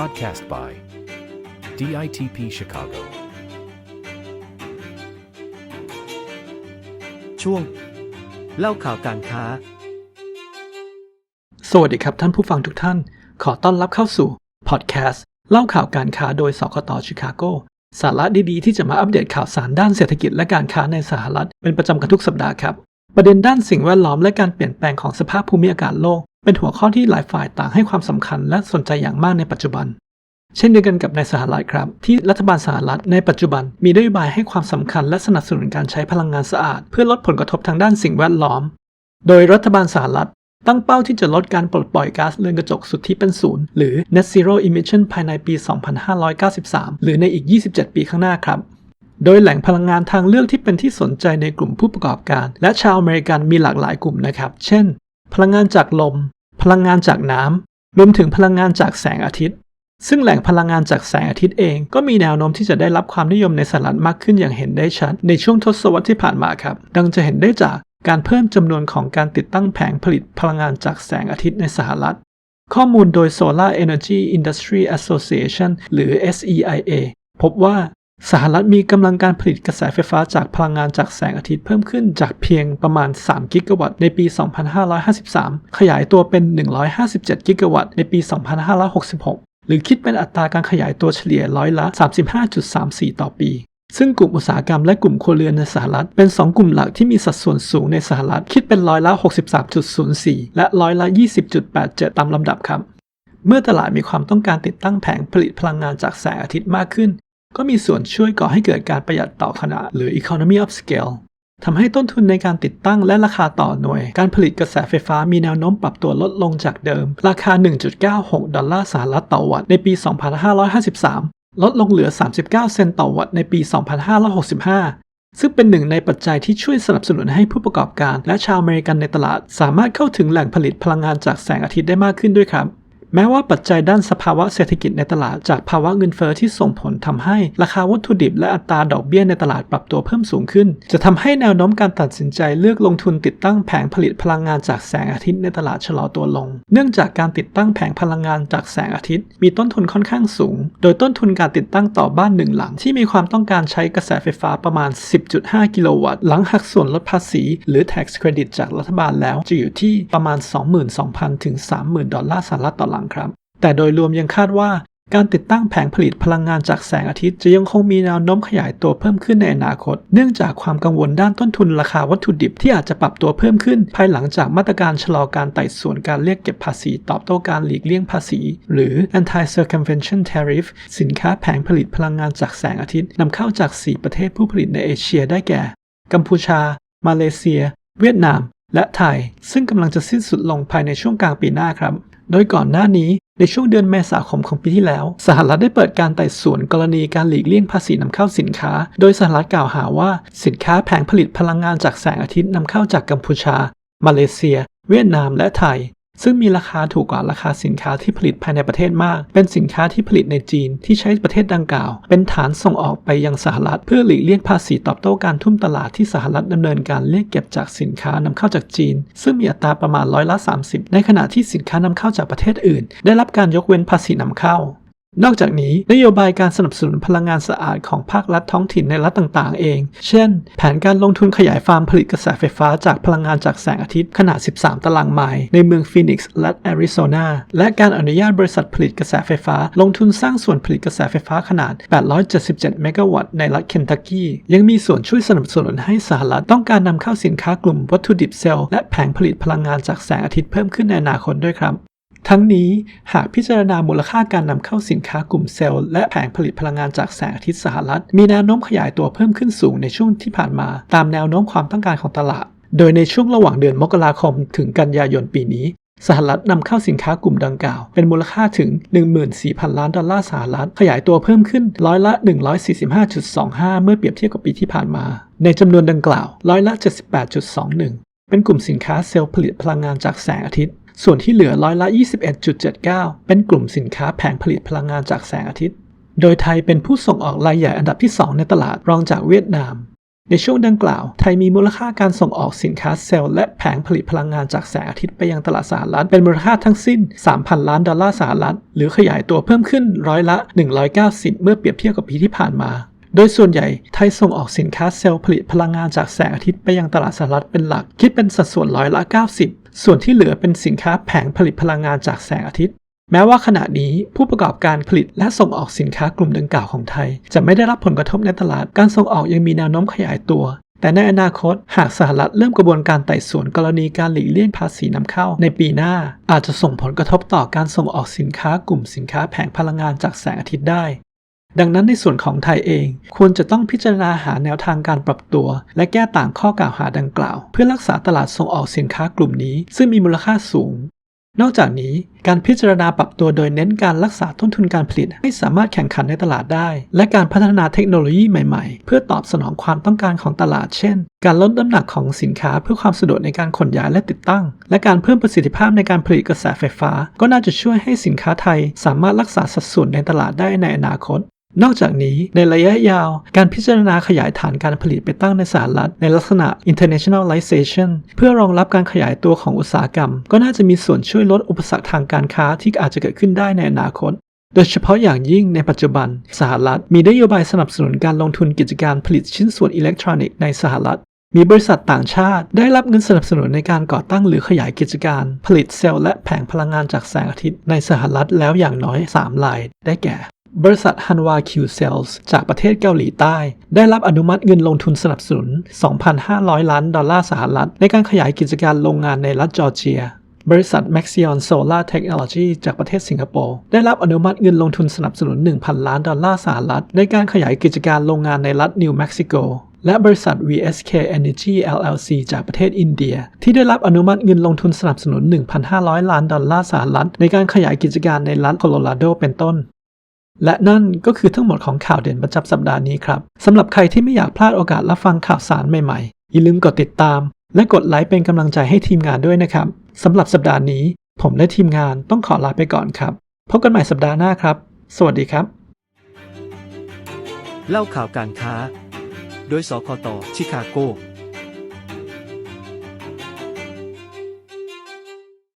podcast by DITP Chicago. ช่วง เล่าข่าวการค้า สวัสดีครับท่านผู้ฟังทุกท่าน ขอต้อนรับเข้าสู่พอดแคสต์เล่าข่าวการค้าโดยสกตชิคาโกสาระดีๆ ที่จะมาอัปเดตข่าวสารด้านเศรษฐกิจและการค้าในสหรัฐ เป็นประจำกันทุกสัปดาห์ครับ ประเด็นด้านสิ่งแวดล้อมและการเปลี่ยนแปลงของสภาพภูมิอากาศโลก เป็นหัวข้อที่หลายฝ่ายต่างให้ความสำคัญและสนใจอย่างมากในปัจจุบัน เช่นเดียวกันกับในสหรัฐครับ ที่รัฐบาลสหรัฐในปัจจุบันมีนโยบายให้ความสำคัญและสนับสนุนการใช้พลังงานสะอาด เพื่อลดผลกระทบทางด้านสิ่งแวดล้อม โดยรัฐบาลสหรัฐตั้งเป้าที่จะลดการปลดปล่อยก๊าซเรือนกระจกสุทธิเป็นศูนย์หรือ net zero emission ภายในปี 2593 หรือในอีก 27 ปีข้างหน้าครับ โดยแหล่งพลังงานทางเลือกที่เป็นที่สนใจในกลุ่มผู้ประกอบการ และชาวอเมริกันมีหลากหลายกลุ่มนะครับ เช่น พลังงานจากลม พลังงานจากน้ำรวมถึงพลังงานจากแสงอาทิตย์ ซึ่งแหล่งพลังงานจากแสงอาทิตย์เอง ก็มีแนวโน้มที่จะได้รับความนิยมในสหรัฐมากขึ้นอย่างเห็นได้ชัดในช่วงทศวรรษที่ผ่านมาครับ ดังจะเห็นได้จากการเพิ่มจำนวนของการติดตั้งแผงผลิตพลังงานจากแสงอาทิตย์ในสหรัฐ ข้อมูลโดย Solar Energy Industry Association หรือ SEIA พบว่า สหรัฐมีกำลังการผลิตกระแสไฟฟ้าจากพลังงานจากแสงอาทิตย์เพิ่มขึ้นจากเพียงประมาณ 3 กิกะวัตต์ในปี 2553 ขยายตัวเป็น 157 กิกะวัตต์ในปี 2566 หรือคิดเป็นอัตราการขยายตัวเฉลี่ยร้อยละ 35.34 ต่อปี ซึ่งกลุ่มอุตสาหกรรมและกลุ่มครัวเรือนในสหรัฐ เป็น 2 กลุ่มหลักที่มีสัดส่วนสูงในสหรัฐคิดเป็นร้อยละ 63.04 และร้อยละ 20.87 ตามลำดับครับเมื่อตลาดมีความต้องการติดตั้งแผงผลิตพลังงานจากแสงอาทิตย์มากขึ้น ก็มีส่วนช่วยก่อให้เกิดการประหยัดต่อขนาดหรือ economy of scale ทำให้ต้นทุนในการติดตั้งและราคาต่อหน่วย การผลิตกระแสไฟฟ้ามีแนวโน้มปรับตัวลดลงจากเดิม ราคา 1.96 ดอลลาร์สหรัฐต่อวัตต์ในปี 2553 ลดลงเหลือ 39 เซนต์ต่อวัตต์ในปี 2565 ซึ่งเป็นหนึ่งในปัจจัยที่ช่วยสนับสนุนให้ผู้ประกอบการและชาวอเมริกันในตลาด สามารถเข้าถึงแหล่งผลิตพลังงานจากแสงอาทิตย์ได้มากขึ้นด้วยครับ แม้ว่าปัจจัยด้านสภาวะเศรษฐกิจในตลาดจากภาวะเงินเฟอ้อที่ส่งผลทำให้ราคาวัตถุดิบและอัตราดอกเบี้ยในตลาดปรับตัวเพิ่มสูงขึ้น จะทำให้แนวโน้มการตัดสินใจเลือกลงทุนติดตั้งแผงผลิตพลังงานจากแสงอาทิตย์ในตลาดชะลอตัวลง เนื่องจากการติดตั้งแผงพลังงานจากแสงอาทิตย์ มีต้นทุนค่อนข้างสูง โดยต้นทุนการติดตั้งต่อบ้านหนึ่งหลัง ที่มีความต้องการใช้กระแสไฟฟ้าประมาณ 10.5 กิโลวัตต์ หลังหักส่วนลดภาษี หรือ tax credit จากรัฐบาลแล้วจะอยู่ที่ประมาณ 22,000 ถึง 30,000 ดอลลาร์สหรัฐต่อหลังครับ แต่โดยรวมยังคาดว่าการติดตั้งแผงผลิตพลังงานจากแสงอาทิตย์จะยังคงมีแนวโน้มขยายตัวเพิ่มขึ้นในอนาคต เนื่องจากความกังวลด้านต้นทุนราคาวัตถุดิบที่อาจจะปรับตัวเพิ่มขึ้น ภายหลังจากมาตรการชะลอการไต่สวนการเรียกเก็บภาษี ตอบโต้การหลีกเลี่ยงภาษี หรือ anti-circumvention tariff สินค้าแผงผลิตพลังงานจากแสงอาทิตย์นำเข้าจาก 4 ประเทศผู้ผลิตในเอเชียได้แก่ กัมพูชา มาเลเซีย เวียดนาม และไทย ซึ่งกำลังจะสิ้นสุดลงภายในช่วงกลางปีหน้าครับ โดยก่อนหน้านี้ในช่วงเดือนเมษาคมของปีที่แล้ว สหรัฐได้เปิดการไต่สวนกรณีการหลีกเลี่ยงภาษีนำเข้าสินค้า โดยสหรัฐกล่าวหาว่าสินค้าแผงผลิตพลังงานจากแสงอาทิตย์นำเข้าจากกัมพูชา มาเลเซีย เวียดนามและไทย ซึ่งมีราคาถูกกว่าราคาสินค้าที่ผลิตภายในประเทศมาก เป็นสินค้าที่ผลิตในจีนที่ใช้ประเทศดังกล่าว เป็นฐานส่งออกไปยังสหรัฐ เพื่อหลีกเลี่ยงภาษีตอบโต้การทุ่มตลาดที่สหรัฐดำเนินการเรียกเก็บจากสินค้านำเข้าจากจีน ซึ่งมีอัตราประมาณร้อยละ30 ในขณะที่สินค้านำเข้าจากประเทศอื่น ได้รับการยกเว้นภาษีนำเข้า นอกจากนี้นโยบายการสนับสนุนพลังงานสะอาดของภาครัฐท้องถิ่นในรัฐต่างๆ เอง เช่น แผนการลงทุนขยายฟาร์มผลิตกระแสไฟฟ้าจากพลังงานจากแสงอาทิตย์ขนาด 13 ตารางไมล์ในเมืองฟีนิกซ์และแอริโซนา และการอนุญาตบริษัทผลิตกระแสไฟฟ้า ลงทุนสร้างส่วนผลิตกระแสไฟฟ้าขนาด 877 เมกะวัตต์ในรัฐเคนตักกี้ ยังมีส่วนช่วยสนับสนุนให้สหรัฐต้องการนำเข้าสินค้ากลุ่มวัตถุดิบเซลล์และแผงผลิตพลังงานจากแสงอาทิตย์เพิ่มขึ้นในอนาคตด้วยครับ ทั้งนี้หากพิจารณามูลค่าการนำเข้าสินค้ากลุ่มเซลล์และแผงผลิตพลังงานจากแสงอาทิตย์สหรัฐ มีแนวโน้มขยายตัวเพิ่มขึ้นสูงในช่วงที่ผ่านมา ตามแนวโน้มความต้องการของตลาด โดยในช่วงระหว่างเดือนมกราคมถึงกันยายนปีนี้สหรัฐนำเข้าสินค้ากลุ่มดังกล่าว เป็นมูลค่าถึง 14,000 ล้านดอลลาร์สหรัฐ ขยายตัวเพิ่มขึ้นร้อยละ 145.25 เมื่อเปรียบเทียบกับปีที่ผ่านมา ในจำนวนดังกล่าวร้อยละ 78.21 เป็นกลุ่มสินค้าเซลล์ผลิตพลังงานจากแสงอาทิตย์ ส่วนที่เหลือร้อยละ 21.79 เป็นกลุ่มสินค้าแผงผลิตพลังงานจากแสงอาทิตย์ โดยไทยเป็นผู้ส่งออกรายใหญ่อันดับที่ 2 ในตลาดรองจากเวียดนาม ในช่วงดังกล่าว ไทยมีมูลค่าการส่งออกสินค้าเซลล์และแผงผลิตพลังงานจากแสงอาทิตย์ไปยังตลาดสหรัฐเป็นมูลค่าทั้งสิ้น 3,000 ล้านดอลลาร์สหรัฐ หรือขยายตัวเพิ่มขึ้นร้อยละ 190 เมื่อเปรียบเทียบกับปีที่ผ่านมาโดยส่วนใหญ่ไทยส่งออกสินค้าเซลล์ผลิตพลังงานจากแสงอาทิตย์ไปยังตลาดสหรัฐเป็นหลัก คิดเป็นสัดส่วนร้อยละ 90 ส่วนที่เหลือเป็นสินค้าแผงผลิตพลังงานจากแสงอาทิตย์ แม้ว่าขณะนี้ผู้ประกอบการผลิตและส่งออกสินค้ากลุ่มดังกล่าวของไทย จะไม่ได้รับผลกระทบในตลาด การส่งออกยังมีแนวโน้มขยายตัว แต่ในอนาคต หากสหรัฐเริ่มกระบวนการไต่สวนกรณีการหลีกเลี่ยงภาษีนำเข้า ในปีหน้าอาจจะส่งผลกระทบต่อการส่งออกสินค้ากลุ่มสินค้าแผงพลังงานจากแสงอาทิตย์ได้ ดังนั้นในส่วนของไทยเอง ควรจะต้องพิจารณาหาแนวทางการปรับตัว และแก้ต่างข้อกล่าวหาดังกล่าว เพื่อรักษาตลาดส่งออกสินค้ากลุ่มนี้ ซึ่งมีมูลค่าสูง นอกจากนี้การพิจารณาปรับตัวโดยเน้นการรักษาต้นทุนการผลิต ให้สามารถแข่งขันในตลาดได้ และการพัฒนาเทคโนโลยีใหม่ๆ เพื่อตอบสนองความต้องการของตลาด เช่น การลดน้ำหนักของสินค้าเพื่อความสะดวกในการขนย้ายและติดตั้ง และการเพิ่มประสิทธิภาพในการผลิตกระแสไฟฟ้า ก็น่าจะช่วยให้สินค้าไทย สามารถรักษาสัดส่วนในตลาดได้ในอนาคต นอกจากนี้ในระยะยาว การพิจารณาขยายฐานการผลิตไปตั้งในสหรัฐ ในลักษณะ internationalization เพื่อรองรับการขยายตัวของอุตสาหกรรม ก็น่าจะมีส่วนช่วยลดอุปสรรคทางการค้าที่อาจจะเกิดขึ้นได้ในอนาคต โดยเฉพาะอย่างยิ่งในปัจจุบัน สหรัฐ มีนโยบายสนับสนุนการลงทุนกิจการผลิตชิ้นส่วนอิเล็กทรอนิกส์ในสหรัฐมีบริษัทต่างชาติได้รับเงินสนับสนุนในการก่อตั้งหรือขยายกิจการ ผลิตเซลล์และแผงพลังงานจากแสงอาทิตย์ในสหรัฐแล้วอย่างน้อย 3 ราย ได้แก่ บริษัท Hanwha Q Cells จากประเทศเกาหลีใต้ ได้รับอนุมัติเงินลงทุนสนับสนุน 2,500 ล้านดอลลาร์สหรัฐ ในการขยายกิจการโรงงานในรัฐจอร์เจีย บริษัท Maxion Solar Technology จากประเทศสิงคโปร์ ได้รับอนุมัติเงินลงทุนสนับสนุน 1,000 ล้านดอลลาร์สหรัฐ ในการขยายกิจการโรงงานในรัฐนิวเม็กซิโกและบริษัท VSK Energy LLC จากประเทศอินเดีย ที่ได้รับอนุมัติเงินลงทุนสนับสนุน 1,500 ล้านดอลลาร์สหรัฐ ในการขยายกิจการในรัฐโคโลราโดเป็นต้น และนั่นก็คือทั้งหมดของข่าวเด่นประจำสัปดาห์นี้ครับสำหรับใครที่ไม่อยากพลาดโอกาสรับฟังข่าวสารใหม่ๆ อย่าลืมกดติดตาม และกดไลค์เป็นกำลังใจให้ทีมงานด้วยนะครับสำหรับสัปดาห์นี้ ผมและทีมงานต้องขอลาไปก่อนครับพบกันใหม่สัปดาห์หน้าครับ สวัสดีครับ เล่าข่าวการค้า โดยสคตชิคาโก